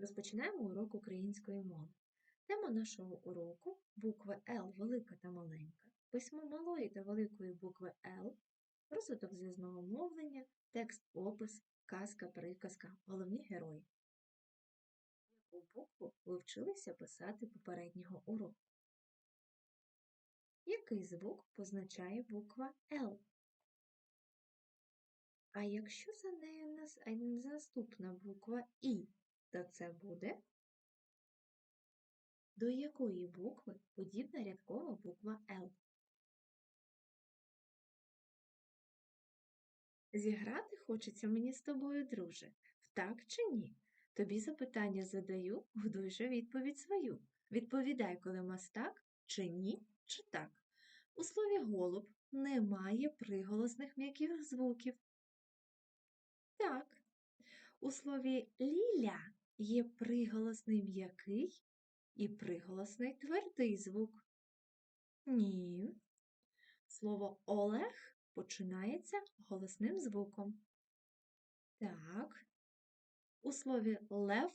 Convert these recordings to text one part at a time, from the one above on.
Розпочинаємо урок української мови. Тема нашого уроку букви Л велика та маленька, письмо малої та великої букви Л, розвиток зв'язного мовлення, текст, опис, казка, приказка, головні герої. Яку букву ви вчилися писати попереднього уроку? Який звук позначає буква Л? А якщо за нею наступна буква І, то це буде до якої букви подібна рядкова буква Л? Зіграти хочеться мені з тобою, друже, так чи ні? Тобі запитання задаю, вдуй же відповідь свою. Відповідай, коли мастак, чи ні, чи так. У слові голуб немає приголосних м'яких звуків. Так. У слові ліля є приголосний м'який і приголосний твердий звук. Ні. Слово Олег починається голосним звуком. Так. У слові лев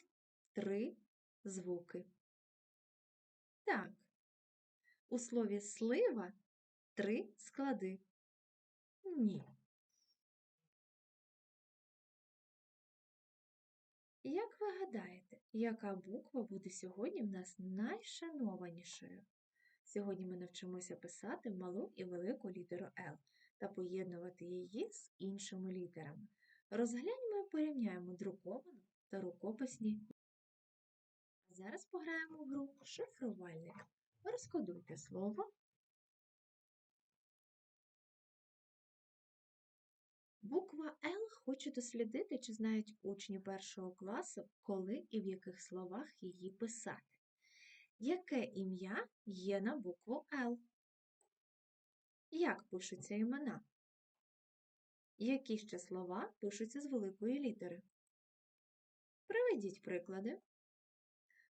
три звуки. Так. У слові слива три склади. Ні. Як ви гадаєте, яка буква буде сьогодні в нас найшанованішою? Сьогодні ми навчимося писати малу і велику літеру Л та поєднувати її з іншими літерами. Розгляньмо і порівняємо друковану та рукописні. А Зараз пограємо в гру шифрувальник. Розкодуйте слово. Буква Л хочу дослідити, чи знають учні першого класу, коли і в яких словах її писати. Яке ім'я є на букву Л? Як пишуться імена? Які ще слова пишуться з великої літери? Приведіть приклади.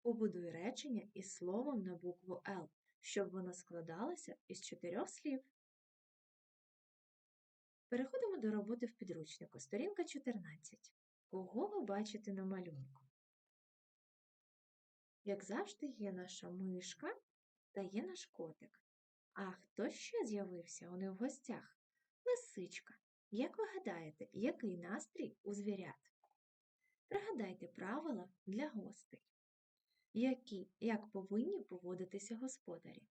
Побудуй речення із словом на букву Л, щоб воно складалося із чотирьох слів. Переходимо до роботи в підручнику. Сторінка 14. Кого ви бачите на малюнку? Як завжди, є наша мишка та є наш котик. А хто ще з'явився у них в гостях? Лисичка. Як ви гадаєте, який настрій у звірят? Пригадайте правила для гостей. Які, як повинні поводитися господарі?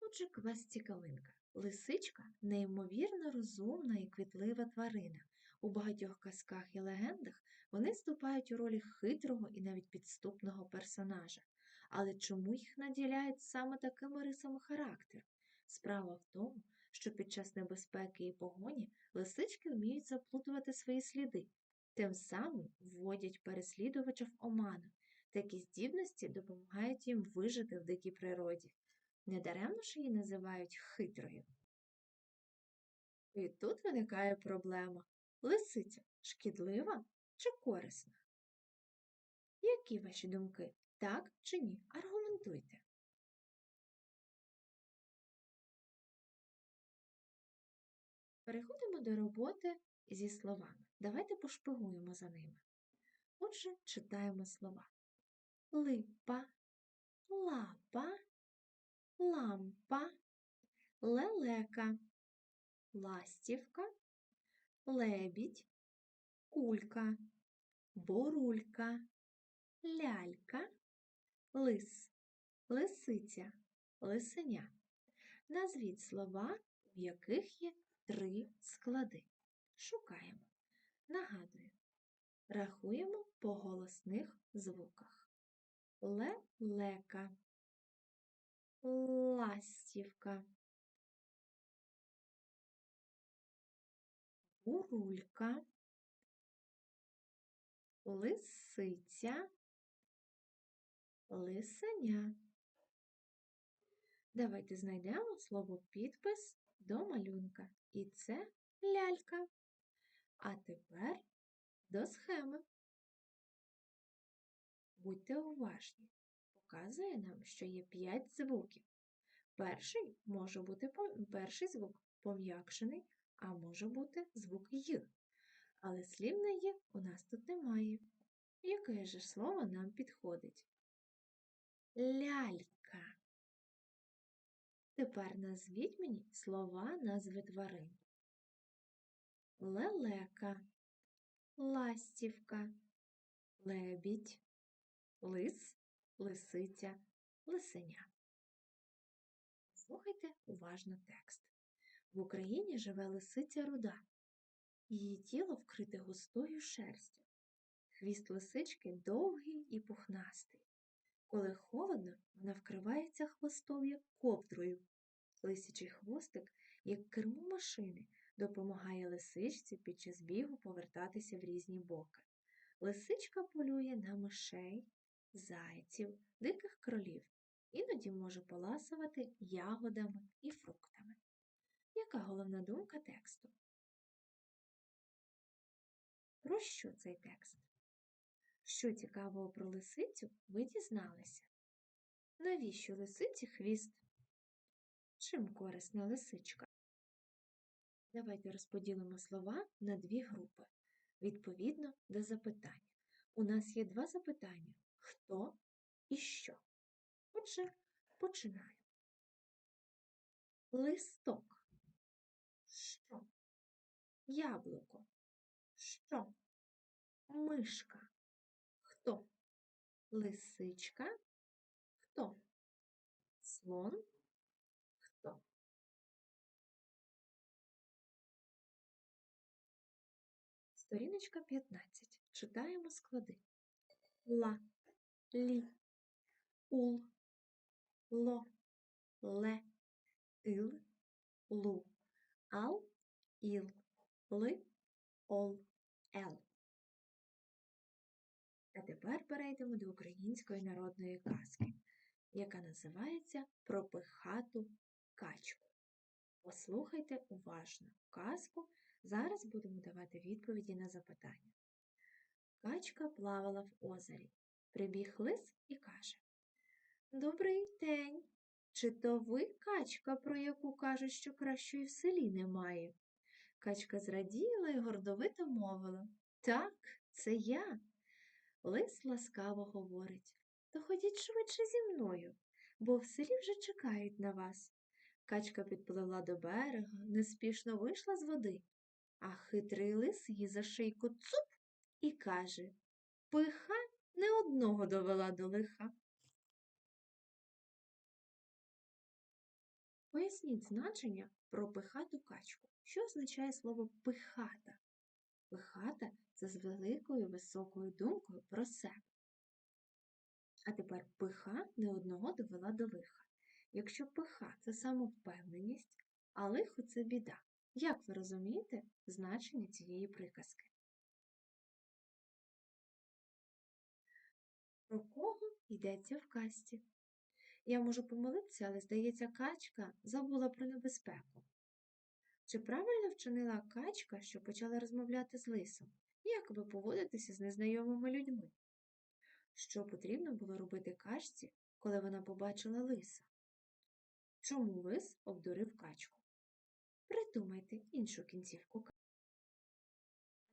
Отже, квест цікавинка. Лисичка неймовірно розумна і квітлива тварина. У багатьох казках і легендах вони вступають у ролі хитрого і навіть підступного персонажа. Але чому їх наділяють саме такими рисами характеру? Справа в тому, що під час небезпеки і погоні лисички вміють заплутувати свої сліди, тим самим вводять переслідувача в оману. Такі здібності допомагають їм вижити в дикій природі. Недаремно ж її називають хитрою. І тут виникає проблема. Лисиця шкідлива чи корисна? Які ваші думки? Так чи ні? Аргументуйте. Переходимо до роботи зі словами. Давайте пошпигуємо за ними. Отже, читаємо слова. Липа, лапа, лампа, лелека, ластівка, лебідь, кулька, борулька, лялька, лис, лисиця, лисеня. Назвіть слова, в яких є три склади. Шукаємо. Нагадую, рахуємо по голосних звуках. Лелека, ластівка, бурулька, лисиця, лисеня. Давайте знайдемо слово підпис до малюнка. І це лялька. А тепер до схеми. Будьте уважні. Показує нам, що є 5 звуків. Перший може бути перший звук пом'якшений, а може бути звук Й. Але слів на Й у нас тут немає. Яке же слово нам підходить? Лялька. Тепер назвіть мені слова назви тварин. Лелека, ластівка, лебідь, лис, лисиця, лисеня. Слухайте уважно текст. В Україні живе лисиця руда. Її тіло вкрите густою шерстю. Хвіст лисички довгий і пухнастий. Коли холодно, вона вкривається хвостом, як ковдрою. Лисячий хвостик, як кермо машини, допомагає лисичці під час бігу повертатися в різні боки. Лисичка полює на мишей, зайців, диких кролів, іноді може поласувати ягодами і фруктами. Яка головна думка тексту? Про що цей текст? Що цікавого про лисицю ви дізналися? Навіщо лисиці хвіст? Чим корисна лисичка? Давайте розподілимо слова на дві групи відповідно до запитання. У нас є два запитання хто і що. Отже, починаємо. Листок. Що? Яблуко. Що? Мишка. Хто? Лисичка. Хто? Слон. Хто? Сторіночка 15. Читаємо склади. Ла, лі, ул, ло, ле, ил, лу, ал, іл, ли, ол, ел. А тепер перейдемо до української народної казки, яка називається Про пихату качку. Послухайте уважно казку. Зараз будемо давати відповіді на запитання. Качка плавала в озері. Прибіг лис і каже Добрий день! Чи то ви качка, про яку кажуть, що кращої в селі немає? Качка зраділа і гордовито мовила Так, це я. Лис ласкаво говорить То ходіть швидше зі мною, бо в селі вже чекають на вас. Качка підпливла до берега, неспішно вийшла з води, а хитрий лис її за шийку цуп і каже Пиха не одного довела до лиха. Поясніть значення про пихату качку. Що означає слово пихата? Пихата це з великою високою думкою про себе. А тепер пиха не одного довела до лиха. Якщо пиха це самовпевненість, а лихо це біда. Як ви розумієте значення цієї приказки? Про кого йдеться в касті? Я можу помилитися, але, здається, качка забула про небезпеку. Чи правильно вчинила качка, що почала розмовляти з лисом? Як би поводитися з незнайомими людьми? Що потрібно було робити качці, коли вона побачила лиса? Чому лис обдурив качку? Придумайте іншу кінцівку казки.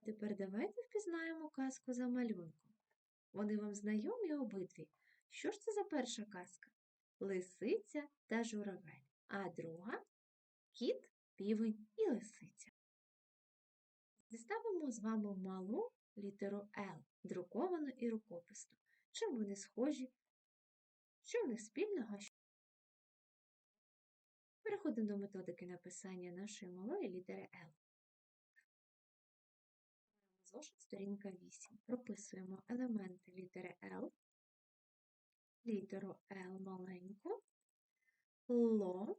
Тепер давайте впізнаємо казку за малюнком. Вони вам знайомі обидві. Що ж це за перша казка? Лисиця та журавель, а друга кіт, півень і лисиця. Зіставимо з вами малу літеру Л, друковану і рукописну. Чим вони схожі? Що в них спільного? Переходимо до методики написання нашої малої літери Л. Зошит сторінка 8. Прописуємо елементи літери L, літеру L маленьку, ло.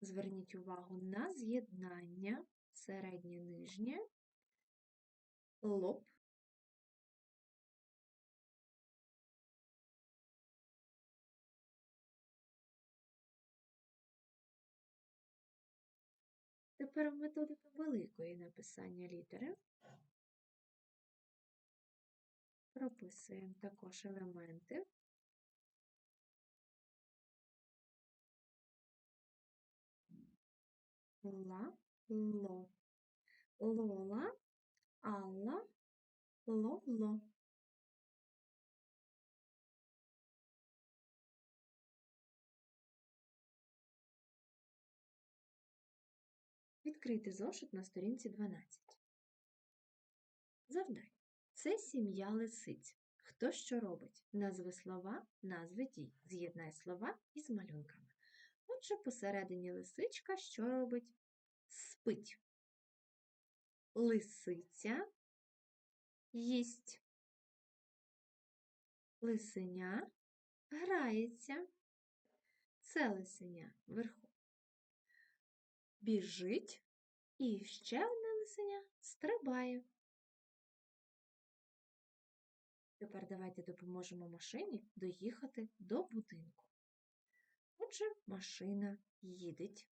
Зверніть увагу на з'єднання середнє нижнє, лоб, Тепер методика великої написання літери. Прописуємо також елементи. Ла, ло, лола, алла, ло-ло. Відкрийте зошит на сторінці 12. Завдання. Це сім'я лисиць. Хто що робить? Назви слова, назви дій. З'єднай слова із малюнками. Отже, посередині лисичка що робить? Спить. Лисиця їсть. Лисеня грається. Це лисеня вверху. Біжить і ще одне лисеня стрибає. Тепер давайте допоможемо машині доїхати до будинку. Отже, машина їдеть.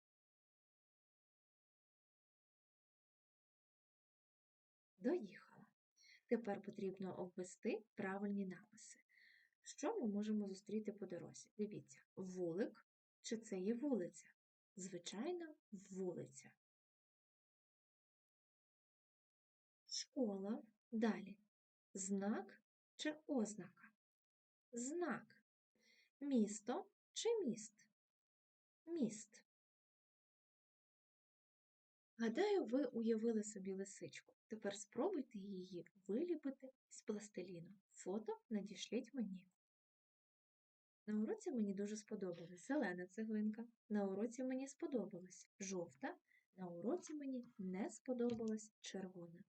Доїхала. Тепер потрібно обвести правильні написи. Що ми можемо зустріти по дорозі? Дивіться, вулик чи це є вулиця? Звичайно, вулиця. Школа. Далі. Знак чи ознака? Знак. Місто чи міст? Міст. Гадаю, ви уявили собі лисичку. Тепер спробуйте її виліпити з пластиліну. Фото надішліть мені. На уроці мені дуже сподобалась зелена цеглинка. На уроці мені сподобалась жовта. На уроці мені не сподобалась червона.